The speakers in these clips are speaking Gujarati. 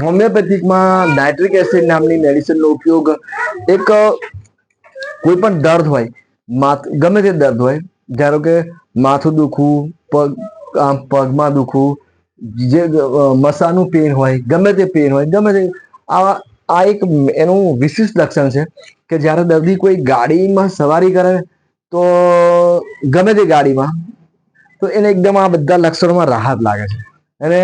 હોમિયોપેથિકમાં નાઇટ્રિક એસિડ નામની મેડિસિનનો ઉપયોગ એક કોઈ પણ દર્દ હોય, માથ, ગમે તે દર્દ હોય, ધારો કે માથું દુખવું, પગ, આમ પગમાં દુખવું, જે મસાનું પેન હોય, ગમે તે પેન હોય, ગમે તે આ આ એક એનું વિશિષ્ટ લક્ષણ છે કે જ્યારે દર્દી કોઈ ગાડીમાં સવારી કરે તો ગમે તે ગાડીમાં, તો એને એકદમ આ બધા લક્ષણોમાં રાહત લાગે છે. અને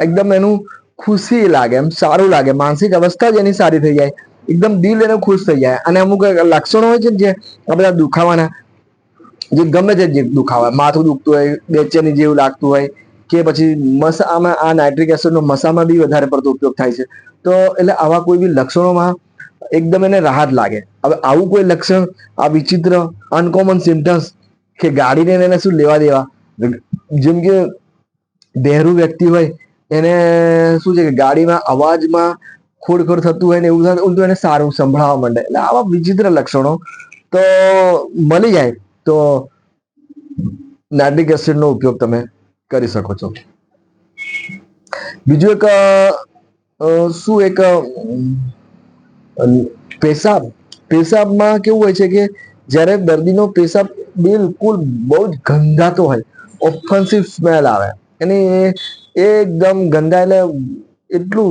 એકદમ એનું ખુશી લાગે, એમ સારું લાગે. માનસિક અવસ્થા જ એની સારી થઈ જાય. એકદમ દિલ એનું ખુશ થઈ જાય. અને અમુક લક્ષણો હોય છે જે આ બધા દુખાવાના, જે ગમે તે જે દુખાવા, માથું દુખતું હોય, બેચેની જેવું લાગતું હોય, કે પછી મસામાં, આ નાઇટ્રિક એસિડનો મસામાં બી વધારે પડતો ઉપયોગ થાય છે. તો એટલે આવા કોઈ બી લક્ષણોમાં એકદમ એને રાહત લાગે. હવે આવું કોઈ લક્ષણ, આ વિચિત્ર અનકોમન સિમ્ટમ્સ કે ગાડીને એને શું લેવા દેવા? જેમ કે બહેરું વ્યક્તિ હોય એને શું છે કે ગાડીમાં અવાજમાં ખોડખોડ થતું હોય ને એવું ઉલટું એને સારું સંભળાવા માંડે. એટલે આવા વિચિત્ર લક્ષણો. તો મળી જાય તો નાઇટ્રિક એસિડનો ઉપયોગ તમે કરી શકો છો. બીજું એક શું એક પેશાબ? પેશાબમાં કેવું હોય છે કે જ્યારે દર્દીનો પેશાબ બિલકુલ બહુ જ ગંધાતો હોય ઓફન્સિવ સ્મેલ આવે. એની એકદમ ગંદા એટલે એટલું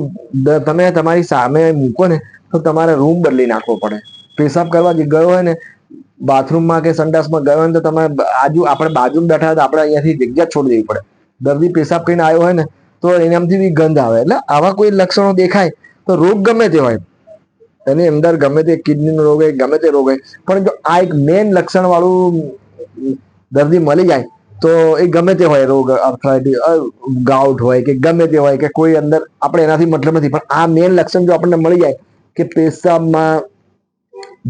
તમે તમારી સામે મૂકો ને તો તમારે રૂમ બદલી નાખવો પડે. પેશાબ કરવા જે ગયો હોય ને બાથરૂમમાં કે સંડાસમાં ગયો હોય તો તમે આજુ આપણે બાજુમાં બેઠા હોય તો આપણે અહીંયાથી જગ્યા છોડી દેવી પડે. દર્દી પેશાબ કરીને આવ્યો હોય ને, તો એનામાંથી બી ગંધ આવે. એટલે આવા કોઈ લક્ષણો દેખાય તો રોગ ગમે તે હોય. એની અંદર ગમે તે કિડનીનો રોગ હોય, ગમે તે રોગ હોય. પણ જો આ એક મેન લક્ષણ વાળું દર્દી મળી જાય તો એ ગમે તે હોય, રોગ આર્થરાઇટિસ ગાઉટ હોય કે ગમે તે હોય કે કોઈ અંદર આપણે એનાથી મતલબ નથી. પણ આ મેઇન લક્ષણ જો આપણને મળી જાય કે પેશાબમાં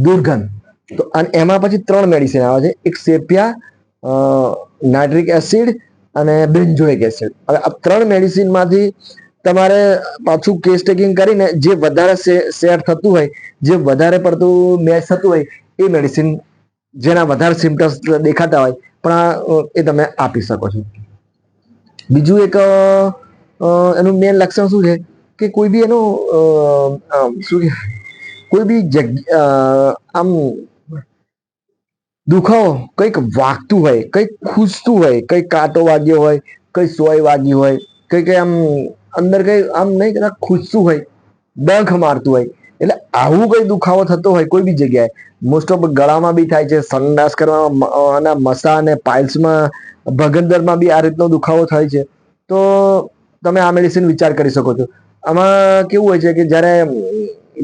દુર્ગંધ, તો એમાં પછી ત્રણ મેડિસિન આવે છે. એક સેપિયા નાઇટ્રિક એસિડ અને બેન્જોઇક એસિડ હવે આ ત્રણ મેડિસિનમાંથી તમારે પાછું કેસ ટેકિંગ કરીને જે વધારે શેર થતું હોય, જે વધારે પડતું મેચ થતું હોય, એ મેડિસિન જેના વધારે સિમ્ટમ્સ દેખાતા હોય પણ એ તમે આપી શકો છો. બીજું એક એનું મેન લક્ષણ શું છે? કે કોઈ બી એનું શું કોઈ બી જગ્યા આમ દુખાવો કંઈક વાગતું હોય, કંઈક ખૂસતું હોય, કંઈક કાંટો વાગ્યો હોય, કંઈ સોય વાગી હોય, કંઈક આમ અંદર કંઈ આમ નહીં કદાચ ખૂસતું હોય, ડંખ મારતું હોય એટલે આવું કઈ દુખાવો થતો હોય કોઈ બી જગ્યાએ મોસ્ટ ઓફ ગળામાં બી થાય છે સંડાસ કરવામાં મસા અને પાઇલ્સમાં, ભગંદરમાં બી આ રીતનો દુખાવો થાય છે. તો તમે આ મેડિસિન વિચાર કરી શકો છો. આમાં કેવું હોય છે કે જ્યારે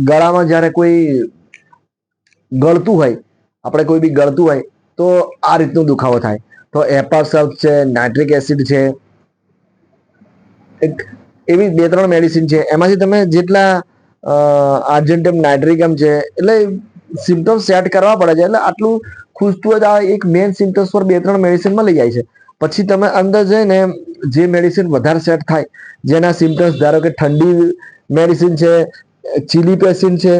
ગળામાં જ્યારે કોઈ ગળતું હોય, આપણે કોઈ બી ગળતું હોય, તો આ રીતનો દુખાવો થાય. તો એપાસલ્ફ છે, નાઇટ્રિક એસિડ છે, એક એવી બે ત્રણ મેડિસિન છે. એમાંથી તમે જેટલા આર્જેન્ટમ નાઇટ્રિકમ છે. એટલે સિમ્ટમ સેટ કરવા પડે છે. એટલે આટલું ખૂજતું જ આ એક મેઇન સિમ્ટમ્સ પર બે ત્રણ મેડિસિન મળી જાય છે. પછી તમે અંદર જઈને જે મેડિસિન વધારે સેટ થાય, જેના સિમ્ટમ્સ ધારો કે ઠંડી મેડિસિન છે ચીલી પેશન્ટ છે,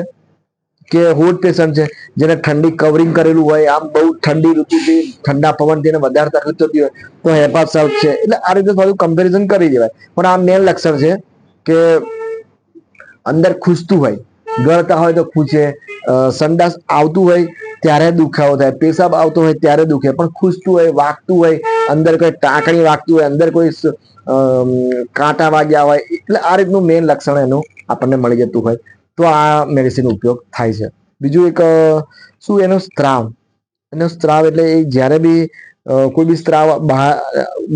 કે હોટ પેશન્ટ છે, જેને ઠંડી કવરિંગ કરેલું હોય, આમ બહુ ઠંડી ઋતુથી ઠંડા પવનથી એને વધારે તકલીફ થતી હોય, તો હેપાસાઉથ છે. એટલે આ રીતે થોડું કમ્પેરિઝન કરી દેવાય. પણ આ મેન લક્ષણ છે કે અંદર ખૂસતું હોય. ગળતા હોય તો ખૂંચે સંડાસ આવતું હોય ત્યારે દુખાવો થાય. પેશાબ આવતો હોય ત્યારે દુખે. પણ ખૂસતું હોય, વાગતું હોય, અંદર કોઈ ટાંકણી વાગતું હોય, અંદર કોઈ કાંટા વાગ્યા હોય, એટલે આ રીતનું મેન લક્ષણ એનું આપણને મળી જતું હોય. તો આ મેડિસિન ઉપયોગ થાય છે. બીજું એક શું એનો સ્ત્રાવ? એનો સ્ત્રાવ એટલે એ જ્યારે બી કોઈ બી સ્ત્રાવ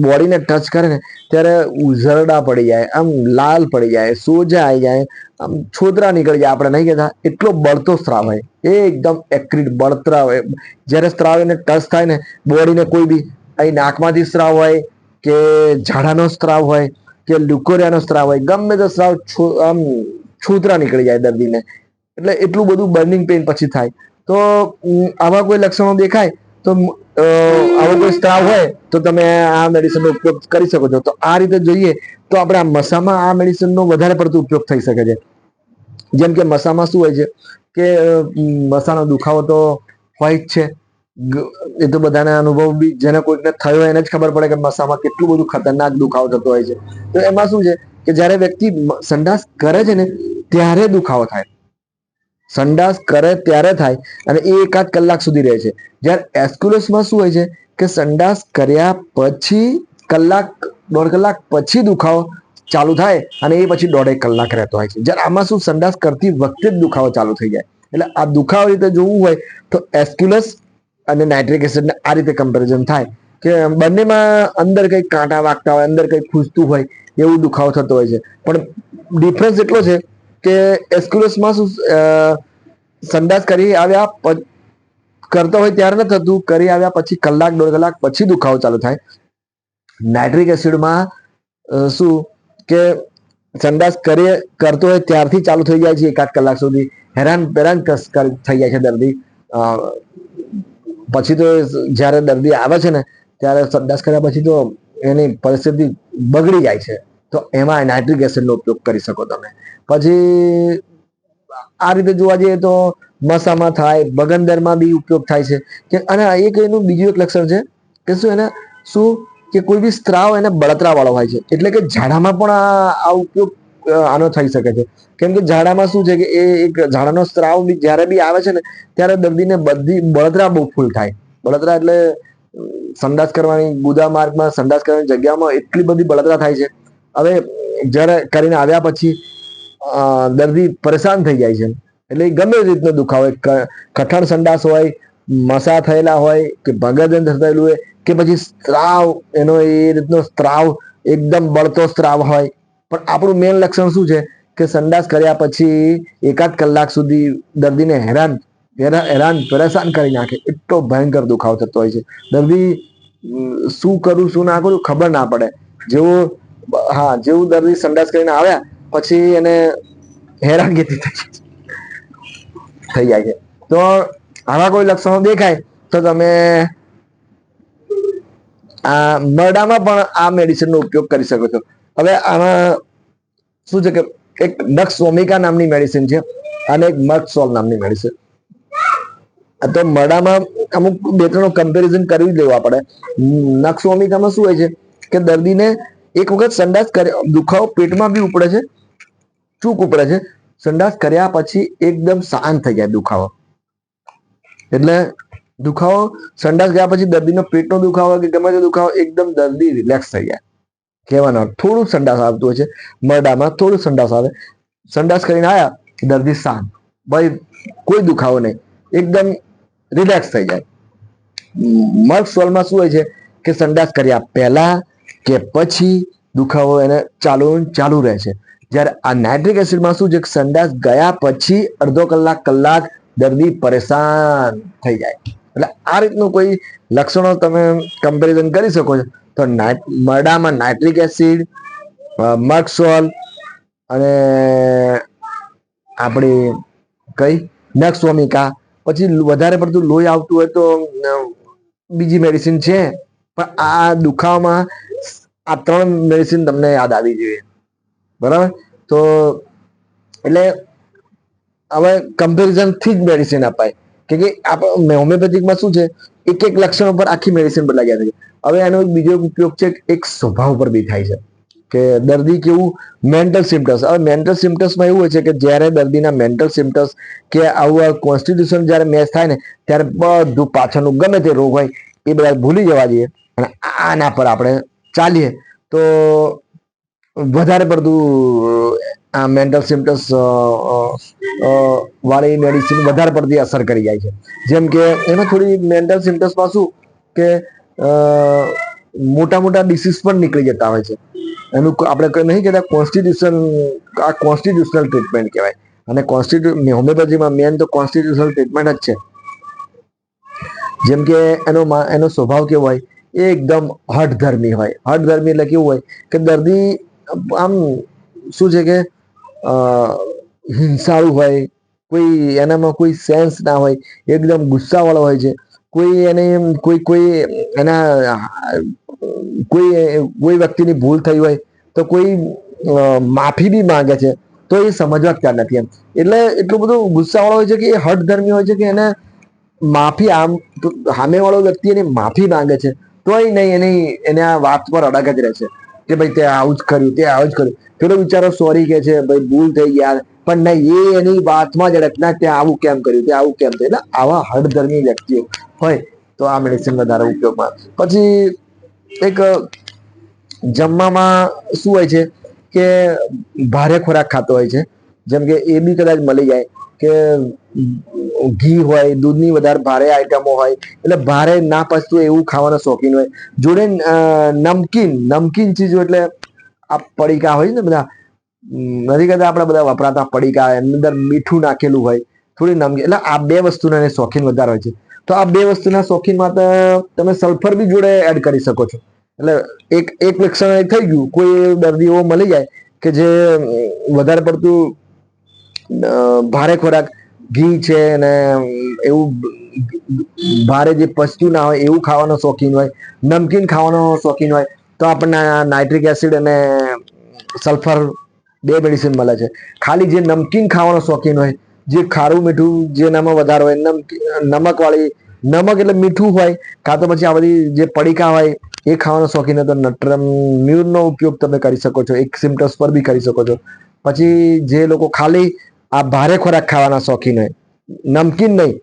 બોડીને ટચ કરે ને, ત્યારે ઉઝરડા પડી જાય, આમ લાલ પડી જાય, સોજા આવી જાય, આમ છોતરા નીકળી જાય, આપણે નહીં કહેતા. એટલો બળતો સ્ત્રાવ હોય. એ એકદમ એક્રિટ બળતરા હોય. જ્યારે સ્ત્રાવ એને ટચ થાય ને, બોડીને કોઈ બી, અહીં નાકમાંથી સ્ત્રાવ હોય કે ઝાડાનો સ્ત્રાવ હોય કે લુકોરિયાનો સ્ત્રાવ હોય, ગમે તે સ્ત્રાવ આમ છોતરા નીકળી જાય દર્દીને. એટલે એટલું બધું બર્નિંગ પેઇન પછી થાય. તો આવા કોઈ લક્ષણો દેખાય, તો આવો કોઈ સ્ત્રાવ હોય તો તમે આ મેડિસિનનો ઉપયોગ કરી શકો છો. તો આ રીતે જોઈએ તો આપણે આ મસામાં આ મેડિસિનનો વધારે પડતો ઉપયોગ થઈ શકે છે. જેમ કે મસામાં શું હોય છે કે મસાનો દુખાવો તો હોય જ છે. એ તો બધાને અનુભવ બી જેને કોઈકને થયો એને જ ખબર પડે કે મસામાં કેટલું બધું ખતરનાક દુખાવો થતો હોય છે. તો એમાં શું છે કે જ્યારે વ્યક્તિ સંડાસ કરે છે ને, ત્યારે દુખાવો થાય. સંડાસ કરે ત્યારે થાય અને એ એકાદ કલાક સુધી રહે છે. જ્યારે એસ્ક્યુલસમાં શું હોય છે કે સંડાસ કર્યા પછી કલાક, દોઢ કલાક પછી દુખાવો ચાલુ થાય અને એ પછી દોઢેક કલાક રહેતો હોય છે. જ્યારે આમાં શું સંડાસ કરતી વખતે જ દુખાવો ચાલુ થઈ જાય. એટલે આ દુખાવો રીતે જોવું હોય તો એસ્ક્યુલસ અને નાઇટ્રિક એસિડને આ રીતે કમ્પેરિઝન થાય કે બંનેમાં અંદર કંઈક કાંટા વાગતા હોય, અંદર કંઈક ખૂંચતું હોય એવું દુખાવો થતો હોય છે. પણ ડિફરન્સ એટલો છે કે એસ્ક્યુલસમાં શું અ, સંડાસ કરી આવ્યા કરતો હોય ત્યારે ન થતું. કરી આવ્યા પછી કલાક દોઢ કલાક પછી દુખાવો ચાલુ થાય. નાઇટ્રિક એસિડમાં શું કે સંડાસ કરીએ કરતો હોય ત્યારથી ચાલુ થઈ જાય છે એકાદ કલાક સુધી. હેરાન પેરાન થઈ જાય છે દર્દી. પછી તો જ્યારે દર્દી આવે છે ને ત્યારે સંડાસ કર્યા પછી તો એની પરિસ્થિતિ બગડી જાય છે. તો એમાં નાઇટ્રિક એસિડનો ઉપયોગ કરી શકો તમે. પછી આ રીતે જોવા જઈએ તો મસામાં થાય બગંદરમાં બી ઉપયોગ થાય છે. કે અને એક એનું બીજું એક લક્ષણ છે કે શું એને શું કે કોઈ બી સ્ત્રાવ એને બળતરાવાળો હોય છે. એટલે કે ઝાડામાં પણ આ ઉપયોગ આનો થઈ શકે છે. કેમ કે ઝાડામાં શું છે કે એ એક ઝાડાનો સ્ત્રાવ બી જ્યારે બી આવે છે ને, ત્યારે દર્દીને બધી બળતરા બહુ ફૂલ થાય. બળતરા એટલે સંડાસ કરવાની, ગુદા માર્ગમાં સંડાસ કરવાની જગ્યામાં એટલી બધી બળતરા થાય છે હવે જ્યારે કરીને આવ્યા પછી દર્દી પરેશાન થઈ જાય છે. એટલે ગમે રીતનો દુખાવો હોય કઠણ સંડાસ હોય, મસા થયેલા હોય, કે ભગદન થયેલું હોય, કે પછી સ્ત્રાવ, એનો એ રીતનો સ્ત્રાવ, એકદમ બળતો સ્ત્રાવ હોય. પણ આપણું મેન લક્ષણ શું છે? કે સંડાસ કર્યા પછી એકાદ કલાક સુધી દર્દીને હેરાન, હેરા- હેરાન, પરેશાન કરી નાખે. એટલો ભયંકર દુખાવો થતો હોય છે. દર્દી શું કરું, શું ના કરું ખબર ના પડે. જેવું હા, જેવું દર્દી સંડાસ કરીને આવ્યા, પછી એને હેરાનગતિ થઈ થઈ જાય છે. તો આવા કોઈ લક્ષણો દેખાય, તો તમે આ મરડામાં પણ આ મેડિસિનનો ઉપયોગ કરી શકો છો. હવે આમાં શું છે કે એક નક્ષ ઓમિકા નામની મેડિસિન છે અને એક મર્કસોલ નામની મેડિસિન તો મરડામાં અમુક બે ત્રણ કમ્પેરિઝન કરી લેવા પડે. નક્ષ ઓમિકામાં શું હોય છે કે દર્દીને એક વખત સંડાસ કર્યા, દુખાવો પેટમાં બી ઉપડે છે, ચૂક ઉપડે છે. સંડાસ કર્યા પછી એકદમ શાંત થઈ જાય દુખાવો. એટલે દુખાવો, સંડાસ ગયા પછી દર્દીનો પેટનો દુખાવો, કે ગમે તે દુખાવો, એકદમ દર્દી રિલેક્સ થઈ જાય. કહેવાનો થોડું સંડાસ આવતું હોય છે. મરડામાં થોડું સંડાસ આવે. સંડાસ કરીને આવ્યા દર્દી શાંત. ભાઈ, કોઈ દુખાવો નહીં. એકદમ રિલેક્સ થઈ જાય. મર્ક સોલમાં શું હોય છે? કે સંડાસ કર્યા પહેલા કે પછી દુખાવો એને ચાલુ ચાલુ રહે છે. જ્યારે આ નાઇટ્રિક એસિડમાં શું છે? સંડાસ ગયા પછી અડધો કલાક કલાક દર્દી પરેશાન થઈ જાય. એટલે આ રીતનું કોઈ લક્ષણો તમે કમ્પેરિઝન કરી શકો છો. તો મરડામાં નાઇટ્રિક એસિડ મર્કસોલ અને આપણી કઈ? નક્સોમિકા પછી વધારે પડતું લોહી આવતું હોય તો બીજી મેડિસિન છે. પણ આ દુખાવામાં આ ત્રણ મેડિસિન તમને યાદ આવી જોઈએ. બરાબર? તો એટલે હવે કમ્પેરિઝનથી જ મેડિસિન અપાય. કે આપણે હોમિયોપેથિકમાં શું છે? એક એક લક્ષણ ઉપર આખી મેડિસિન બદલાઈ જાય છે. હવે એનો એક બીજો ઉપયોગ છે એક સ્વભાવ પર બી થાય છે. કે દર્દી કેવું મેન્ટલ સિમ્ટમ્સ હવે મેન્ટલ સિમ્ટમ્સમાં એવું હોય છે કે જ્યારે દર્દીના મેન્ટલ સિમ્ટમ્સ કે આવું કોન્સ્ટિટ્યુશન જ્યારે મેચ થાય ને, ત્યારે બધું પાછળનું ગમે તે રોગ હોય, એ બધા ભૂલી જવા જોઈએ. અને આના પર આપણે ચાલીએ તો વધારે પડતું આ મેન્ટલ સિમ્ટમ્સ વાળી મેડિસિન વધારે પડતી અસર કરી જાય છે. જેમ કે એમાં થોડી મેન્ટલ સિમ્ટમ્સમાં શું કે મોટા મોટા ડિસીઝ પણ નીકળી જતા હોય છે. એનું આપણે નહીં કહેતા કોન્સ્ટિટ્યુશન આ કોન્સ્ટિટ્યુશનલ ટ્રીટમેન્ટ કહેવાય. અને કોન્સ્ટિટ્યુ હોમિયોપેથીમાં મેન તો કોન્સ્ટિટ્યુશનલ ટ્રીટમેન્ટ જ છે. જેમ કે એનો એનો સ્વભાવ કેવો હોય એકદમ હઠધર્મી હોય. હઠધર્મી એટલે કેવું હોય કે દર્દી, આમ શું છે કે હિંસાળું હોય, કોઈ એનામાં કોઈ સેન્સ ના હોય, એકદમ ગુસ્સાવાળો હોય છે. કોઈ એને કોઈ કોઈ એના, કોઈ કોઈ વ્યક્તિની ભૂલ થઈ હોય તો કોઈ માફી બી માંગે છે તો એ સમજવા જ નથી એમ. એટલે એટલું બધું ગુસ્સાવાળો હોય છે કે એ હઠધર્મી હોય છે કે એને માફી આમ સામેવાળો વ્યક્તિ એની માફી માંગે છે. તોય નહીં એની, એને આ વાત પર અડગ જ રહેશે કે ભાઈ તે આવું જ કર્યું, તે આવું જ કર્યું. પેલો બિચારો સોરી કે છે, ભાઈ ભૂલ થઈ ગયા પણ નહીં, એ એની વાતમાં જ અડકના તે આવું કેમ કર્યું, તે આવું કેમ થયું? એટલે આવા હડધર્મી વ્યક્તિઓ હોય તો આ મેડિસિન વધારે ઉપયોગમાં પછી એક જમવામાં શું હોય છે કે ભારે ખોરાક ખાતો હોય છે. જેમ કે એ બી કદાચ મળી જાય કે ઘી હોય, દૂધની વધારે ભારે આઈટમો હોય, એટલે ભારે ના પચતું એવું ખાવાનો શોખીન હોય. જોડે નમકીન નમકીન ચીજો એટલે આ પડીકા હોય ને બધા નથી કહેતા આપણે બધા વપરાતા પડીકા એની અંદર મીઠું નાખેલું હોય, થોડી નમકીન, એટલે આ બે વસ્તુના એને શોખીન વધારે હોય છે. તો આ બે વસ્તુના શોખીનમાં તો તમે સલ્ફર બી જોડે એડ કરી શકો છો. એટલે એક એક લક્ષણ એ થઈ ગયું, કોઈ દર્દી એવો મળી જાય કે જે વધારે પડતું ભારે ખોરાક ઘી છે ને એવું ભારે જે પચતું ના હોય એવું ખાવાનો શોખીન હોય, નમકીન ખાવાનો શોખીન હોય, તો આપણને નાઇટ્રિક એસિડ અને સલ્ફર બે મેડિસિન મળે છે. ખાલી જે નમકીન ખાવાનો શોખીન હોય, જે ખારું મીઠું જેનામાં વધારે હોય નમકીન નમકવાળી, નમક એટલે મીઠું હોય, કાં તો પછી આ બધી જે પડીકા હોય, એ ખાવાનો શોખીન હોય, તો નટ્રમ મ્યુરનો ઉપયોગ તમે કરી શકો છો, એક સિમ્ટમ્સ પર બી કરી શકો છો. પછી જે લોકો ખાલી આ ભારે ખોરાક ખાવાના શોખીન હોય. નમકીન નહીં,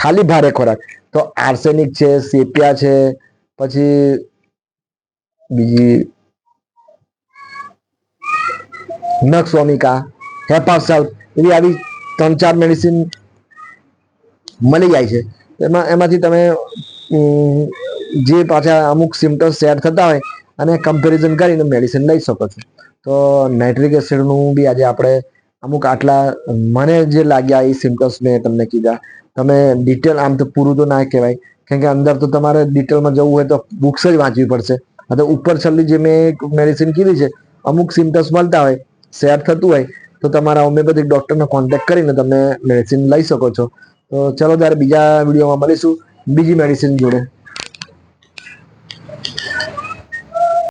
ખાલી ભારે ખોરાક. તો આર્સેનિક છે, સેપિયા છે, પછી બીજી નક્ષોમિકા હેપાસલ્ફ એવી આવી ત્રણ ચાર મેડિસિન મળી જાય છે. એમાં, એમાંથી તમે જે પાછા અમુક સિમ્ટમ્સ શેર થતા હોય, અને કમ્પેરિઝન કરીને મેડિસિન લઈ શકો છો. તો નાઇટ્રિક એસિડનું બી આજે આપણે અમુક આટલા, મને જે લાગ્યા એ સિમ્ટમ્સ મેં તમને કીધા. તમે ડિટેલ આમ તો પૂરું તો ના કહેવાય. કેમ કે અંદર તો તમારે ડિટેલમાં જવું હોય તો બુક્સ જ વાંચવી પડશે. તો ઉપર છેલ્લી જે મેં એક મેડિસિન કીધી છે, અમુક સિમ્ટમ્સ મળતા હોય શેર થતું હોય, તો તમારા હોમિયોપેથિક ડૉક્ટરને કોન્ટેક્ટ કરીને તમે મેડિસિન લઈ શકો છો. તો ચલો ત્યારે બીજા વિડીયોમાં મળીશું. બીજી મેડિસિન જોડે.